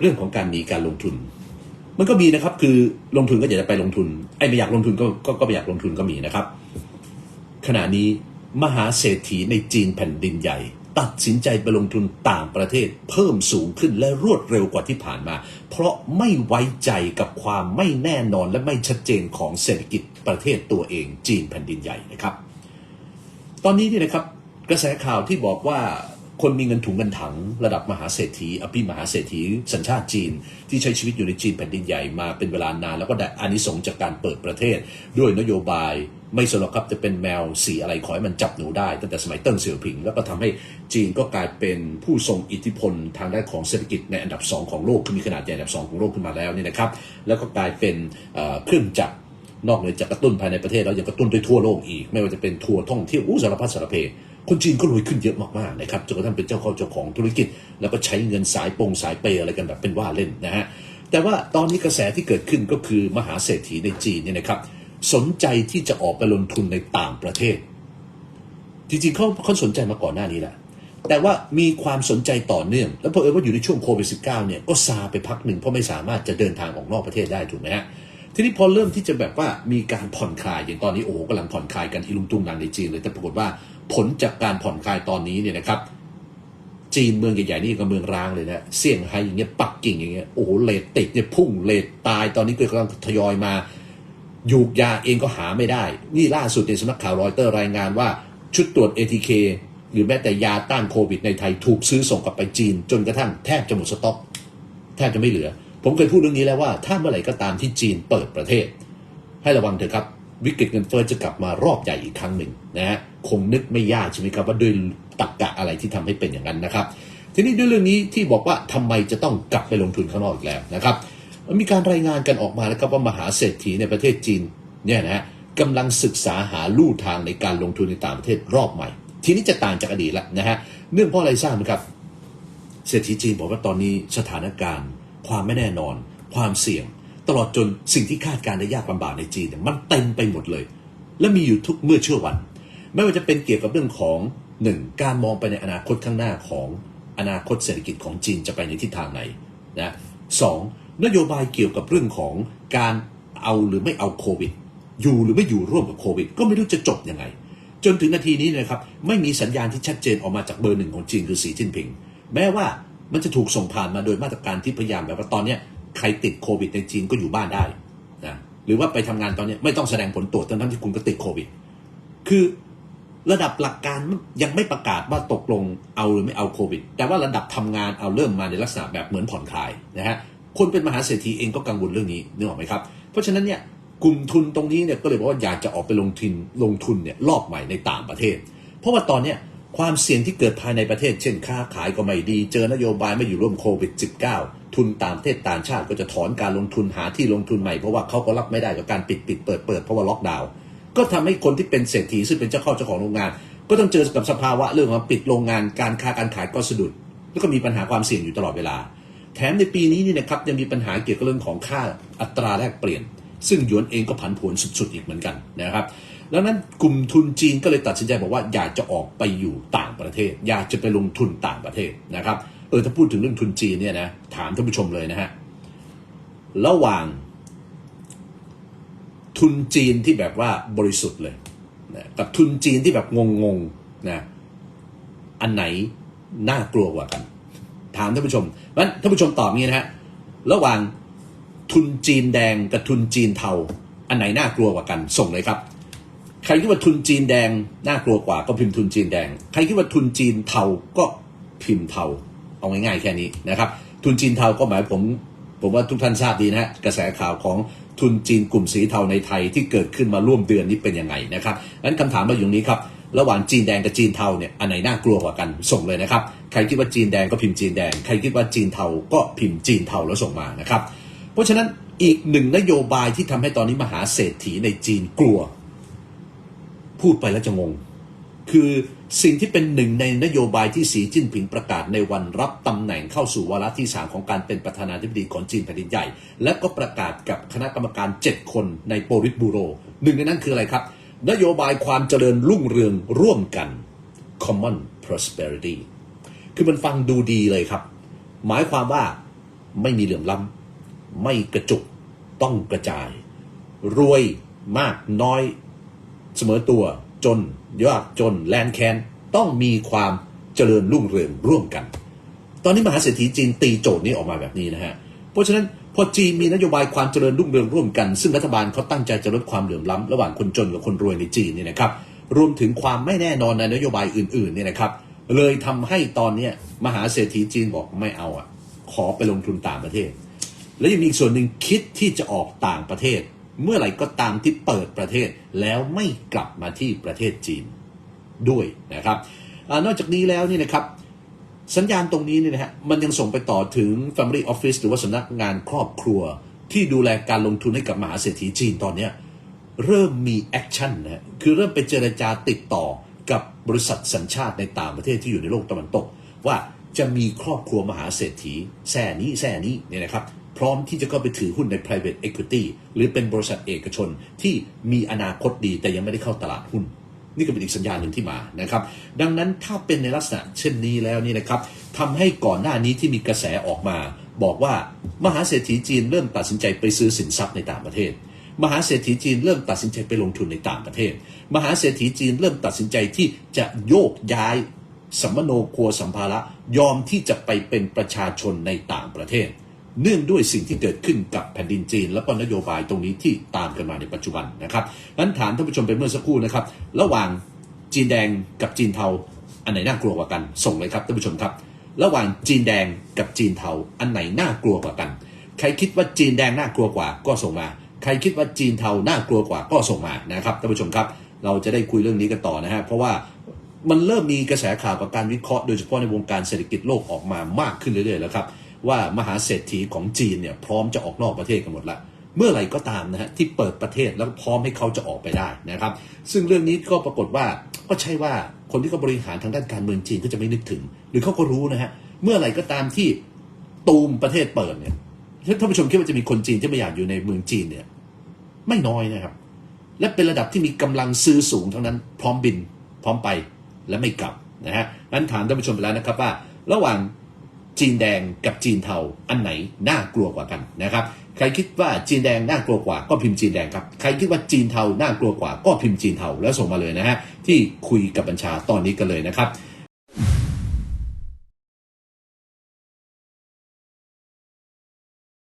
เรื่องของการหนีการลงทุน มันก็มีนะครับ คือลงทุนก็อยากจะไปลงทุน ไอ้ไม่อยากลงทุนก็ก็ก็ไม่อยากลงทุนก็มีนะครับ ขณะนี้มหาเศรษฐีในจีนแผ่นดินใหญ่ ตัดสินใจไปลงทุนต่างประเทศเพิ่มสูงขึ้นและรวดเร็วกว่าที่ผ่านมา เพราะไม่ไว้ใจกับความไม่แน่นอนและไม่ชัดเจนของเศรษฐกิจประเทศตัวเอง จีนแผ่นดินใหญ่นะครับ ตอนนี้นี่นะครับ กระแสข่าวที่บอกว่า คนมีเงินถุงเงินถัง ระดับมหาเศรษฐีอภิมหาเศรษฐีสัญชาติจีน ที่ใช้ชีวิตอยู่ในจีนแผ่นดินใหญ่มาเป็นเวลานาน แล้วก็ได้อานิสงส์จากการเปิดประเทศ ด้วยนโยบายไม่สนหรอกครับจะเป็นแมวสีอะไรขอให้มันจับหนูได้ ตั้งแต่สมัยเติ้งเสี่ยวผิง แล้วก็ทำให้จีนก็กลายเป็นผู้ทรงอิทธิพลทางด้านของเศรษฐกิจในอันดับสองของโลกคือมีขนาดใหญ่อันดับสองของโลกขึ้นมาแล้วนี่นะครับ แล้วก็กลายเป็นเอ่อเครื่องจักรนอกเหนือจากกระตุ้นภายในประเทศแล้วยังกระตุ้นด้วยทั่วโลกอีก ไม่ว่าจะเป็นทัวร์ท่องเที่ยวอู้สารพัดสารเพ คนจีนก็รวยขึ้นเยอะมากๆนะครับจนกระทั่งเป็นเจ้าเข้าเจ้าของธุรกิจ แล้วก็ใช้เงินสายปงสายเปย์อะไรกันแบบเป็นว่าเล่นนะฮะแต่ว่าตอนนี้กระแสที่เกิดขึ้นก็คือมหาเศรษฐีในจีนเนี่ยนะครับ สนใจที่จะออกไปลงทุนในต่างประเทศ จริงๆเขาเขาสนใจมาก่อนหน้านี้แหละแต่ว่ามีความสนใจต่อเนื่อง แล้วพอเออว่าอยู่ในช่วงโควิด -19 เนี่ยก็ซาไปพักหนึ่งเพราะไม่สามารถจะเดินทางออกนอกประเทศได้ถูกไหมฮะ ทีนี้พอเริ่มที่จะแบบว่ามีการผ่อนคลายอย่างตอนนี้โอ้โหกำลังผ่อนคลายกันอีลุงตุงนางในจีนเลย แต่ปรากฏว่าผลจากการผ่อนคลายตอนนี้เนี่ยนะครับ จีนเมืองใหญ่ๆนี่ก็เมืองร้างเลยนะเซี่ยงไฮ้อย่างเงี้ยปักกิ่งอย่างเงี้ยโอ้โหเลทติดเนี่ยพุ่งเลทตายตอนนี้ก็กำลังทยอยมายูกยาเองก็หาไม่ได้ นี่ล่าสุดในสำนักข่าวรอยเตอร์รายงานว่าชุดตรวจ ATK หรือแม้แต่ยาต้านโควิดในไทยถูกซื้อส่งกลับไปจีน จนกระทั่งแทบจะหมดสต็อก แทบจะไม่เหลือ ผมเคยพูดเรื่องนี้แล้วว่าถ้าเมื่อไหร่ก็ตามที่จีนเปิดประเทศ ให้ระวังเถอะครับ วิกฤตเงินเฟ้อจะกลับมารอบใหญ่อีกครั้งหนึ่งนะฮะคงนึกไม่ยากใช่ไหมครับว่าด้วยตักกะอะไรที่ทำให้เป็นอย่างนั้นนะครับ ทีนี้ด้วยเรื่องนี้ที่บอกว่าทำไมจะต้องกลับไปลงทุนข้างนอกอีกแล้วนะครับมีการรายงานกันออกมาแล้วครับว่ามหาเศรษฐีในประเทศจีนเนี่ยนะฮะกำลังศึกษาหาลู่ทางในการลงทุนในต่างประเทศรอบใหม่ ทีนี้จะต่างจากอดีตล้วนะฮะเนื่องเพราะอะไรทราบไหมครับเศรษฐีจีนบอกว่าตอนนี้สถานการณ์ ความไม่แน่นอน ความเสี่ยง ตลอดจนสิ่งที่คาดการณ์ได้ยากลำบากในจีนเนี่ยมันเต็มไปหมดเลย และมีอยู่ทุกเมื่อเชื่อวัน ไม่ว่าจะเป็นเกี่ยวกับเรื่องของหนึ่งการมองไปในอนาคตข้างหน้าของอนาคตเศรษฐกิจของจีนจะไปในทิศทางไหนนะสองนโยบายเกี่ยวกับเรื่องของการเอาหรือไม่เอาโควิด อยู่หรือไม่อยู่ร่วมกับโควิด ก็ไม่รู้จะจบยังไง จนถึงนาทีนี้นะครับ ไม่มีสัญญาณที่ชัดเจนออกมาจากเบอร์หนึ่งของจีนคือสีจิ้นผิง แม้ว่า มันจะถูกส่งผ่านมาโดยมาตรการที่พยายามแบบว่าตอนนี้ใครติดโควิดในจีนก็อยู่บ้านได้นะหรือว่าไปทำงานตอนนี้ไม่ต้องแสดงผลตรวจทั้งที่คุณก็ติดโควิด คือระดับหลักการยังไม่ประกาศว่าตกลงเอาหรือไม่เอาโควิด แต่ว่าระดับทำงานเอาเริ่มมาในลักษณะแบบเหมือนผ่อนคลายนะฮะคนเป็นมหาเศรษฐีเองก็กังวลเรื่องนี้นึกออกไหมครับ เพราะฉะนั้นเนี่ยกลุ่มทุนตรงนี้เนี่ยก็เลยบอกว่าอยากจะออกไปลงทุนลงทุนเนี่ยรอบใหม่ในต่างประเทศ เพราะว่าตอนเนี้ย ความเสี่ยงที่เกิดภายในประเทศ เช่นค้าขายก็ไม่ดี เจอนโยบายไม่อยู่ร่วมโควิด -19 ทุนต่างประเทศต่างชาติก็จะถอนการลงทุนหาที่ลงทุนใหม่ เพราะว่าเขาก็รับไม่ได้กับการปิดปิดเปิดเปิดเพราะว่าล็อกดาวน์ก็ทำให้คนที่เป็นเศรษฐีซึ่งเป็นเจ้าเข้าเจ้าของโรงงาน ก็ต้องเจอกับสภาวะเรื่องของปิดโรงงานการค้าการขายก็สะดุด แล้วก็มีปัญหาความเสี่ยงอยู่ตลอดเวลา แถมในปีนี้นี่นะครับยังมีปัญหาเกี่ยวกับเรื่องของค่าอัตราแลกเปลี่ยน ซึ่งหยวนเองก็ผันผวนสุดๆอีกเหมือนกันนะครับ ดังนั้นกลุ่มทุนจีนก็เลยตัดสินใจบอกว่าอยากจะออกไปอยู่ต่างประเทศ อยากจะไปลงทุนต่างประเทศนะครับเออถ้าพูดถึงเรื่องทุนจีนเนี่ยนะถามท่านผู้ชมเลยนะฮะระหว่างทุนจีนที่แบบว่าบริสุทธิ์เลยนะกับทุนจีนที่แบบงงๆนะอันไหนน่ากลัวกว่ากัน ถามท่านผู้ชมนั้นท่านผู้ชมตอบงี้นะฮะระหว่างทุนจีนแดงกับทุนจีนเทาอันไหนน่ากลัวกว่ากันส่งเลยครับ ใครคิดว่าทุนจีนแดงน่ากลัวกว่าก็พิมพ์ทุนจีนแดง ใครคิดว่าทุนจีนเทาก็พิมพ์เทาเอาง่ายๆแค่นี้นะครับ ทุนจีนเทาก็หมายผมผมว่าทุกท่านทราบดีนะฮะกระแสข่าวของทุนจีนกลุ่มสีเทาในไทยที่เกิดขึ้นมาร่วมเดือนนี้เป็นยังไงนะครับงั้นคำถามมาอยู่ตรงนี้ครับระหว่างจีนแดงกับจีนเทาเนี่ยอันไหนน่ากลัวกว่ากันส่งเลยนะครับ ใครคิดว่าจีนแดงก็พิมพ์จีนแดง ใครคิดว่าจีนเทาก็พิมพ์จีนเทาแล้วส่งมานะครับ เพราะฉะนั้นอีกหนึ่งนโยบายที่ทำให้ตอนนี้มหาเศรษฐีในจีนกลัว พูดไปแล้วจะงง คือสิ่งที่เป็นหนึ่งในนโยบายที่สีจิ้นผิงประกาศในวันรับตำแหน่งเข้าสู่วาระที่ 3 ของการเป็นประธานาธิบดีของจีนแผ่นดินใหญ่ และก็ประกาศกับคณะกรรมการ 7 คนในโปลิตบูโร หนึ่งในนั้นคืออะไรครับ นโยบายความเจริญรุ่งเรืองร่วมกัน common prosperity คือมันฟังดูดีเลยครับ หมายความว่าไม่มีเหลื่อมล้ำไม่กระจุกต้องกระจาย รวยมากน้อย เสมอตัวจนยากจนแลนแคนต้องมีความเจริญรุ่งเรืองร่วมกัน ตอนนี้มหาเศรษฐีจีนตีโจทย์นี้ออกมาแบบนี้นะฮะ เพราะฉะนั้นพอจีนมีนโยบายความเจริญรุ่งเรืองร่วมกัน ซึ่งรัฐบาลเขาตั้งใจจะลดความเหลื่อมล้ำระหว่างคนจนกับคนรวยในจีนนี่นะครับ รวมถึงความไม่แน่นอนในนโยบายอื่นๆเนี่ยนะครับ เลยทำให้ตอนเนี้มหาเศรษฐีจีนบอกไม่เอาอะ ขอไปลงทุนต่างประเทศ และยังมีอีกส่วนหนึ่งคิดที่จะออกต่างประเทศ เมื่อไหร่ก็ตามที่เปิดประเทศแล้วไม่กลับมาที่ประเทศจีนด้วยนะครับอนอกจากนี้แล้วนี่นะครับสัญญาณตรงนี้เนี่ยนะฮะมันยังส่งไปต่อถึง Family Office หรือว่าสำนักงานครอบครัว ที่ดูแลการลงทุนให้กับมหาเศรษฐีจีนตอนนี้เริ่มมีแอคชั่นนะฮะคือเริ่มไปเจรจาติดต่อกับบริษัทสัญชาติในต่างประเทศที่อยู่ในโลกตะวันตก ว่าจะมีครอบครัวมหาเศรษฐีแท่นี้แท่นี้เนี่ยนะครับ พร้อมที่จะเข้าไปถือหุ้นใน private equity หรือเป็นบริษัทเอกชนที่มีอนาคตดีแต่ยังไม่ได้เข้าตลาดหุ้น นี่ก็เป็นอีกสัญญาณหนึ่งที่มานะครับ ดังนั้นถ้าเป็นในลักษณะเช่นนี้แล้วนี่นะครับทำให้ก่อนหน้านี้ที่มีกระแสออกมา บอกว่ามหาเศรษฐีจีนเริ่มตัดสินใจไปซื้อสินทรัพย์ในต่างประเทศมหาเศรษฐีจีนเริ่มตัดสินใจไปลงทุนในต่างประเทศ มหาเศรษฐีจีนเริ่มตัดสินใจที่จะโยกย้ายสัมมโนครัวสัมภาระยอมที่จะไปเป็นประชาชนในต่างประเทศ เนื่องด้วยสิ่งที่เกิดขึ้นกับแผ่นดินจีน แล้วก็นโยบายตรงนี้ที่ตามกันมาในปัจจุบันนะครับนั้นถามท่านผู้ชมไปเมื่อสักครู่นะครับ ระหว่างจีนแดงกับจีนเทา อันไหนน่ากลัวกว่ากัน ส่งเลยครับท่านผู้ชมครับ ระหว่างจีนแดงกับจีนเทา อันไหนน่ากลัวกว่ากัน ใครคิดว่าจีนแดงน่ากลัวกว่าก็ส่งมา ใครคิดว่าจีนเทาน่ากลัวกว่าก็ส่งมานะครับท่านผู้ชมครับ เราจะได้คุยเรื่องนี้กันต่อนะฮะเพราะว่ามันเริ่มมีกระแสข่าวกับการวิเคราะห์โดยเฉพาะในวงการเศรษฐกิจโลกออกมามากขึ้นเรื่อยๆแล้วครับ ว่ามหาเศรษฐีของจีนเนี่ยพร้อมจะออกนอกประเทศกันหมดละเมื่อไหร่ก็ตามนะฮะที่เปิดประเทศแล้วพร้อมให้เขาจะออกไปได้นะครับ ซึ่งเรื่องนี้ก็ปรากฏว่าก็ใช่ว่าคนที่เขาบริหารทางด้านการเมืองจีนก็จะไม่นึกถึง หรือเขาก็รู้นะฮะเมื่อไหร่ก็ตามที่ตูมประเทศเปิดเนี่ยท่านผู้ชมคิดว่าจะมีคนจีนที่ไม่อยากอยู่ในเมืองจีนเนี่ยไม่น้อยนะครับ และเป็นระดับที่มีกำลังซื้อสูงทั้งนั้น พร้อมบิน พร้อมไปและไม่กลับนะฮะนั้นถามท่านผู้ชมไปแล้วนะครับว่า ระหว่าง จีนแดงกับจีนเทาอันไหนน่ากลัวกว่ากันนะครับ ใครคิดว่าจีนแดงน่ากลัวกว่าก็พิมพ์จีนแดงครับ ใครคิดว่าจีนเทาน่ากลัวกว่าก็พิมพ์จีนเทาแล้วส่งมาเลยนะฮะที่คุยกับบัญชาตอนนี้กันเลยนะครับ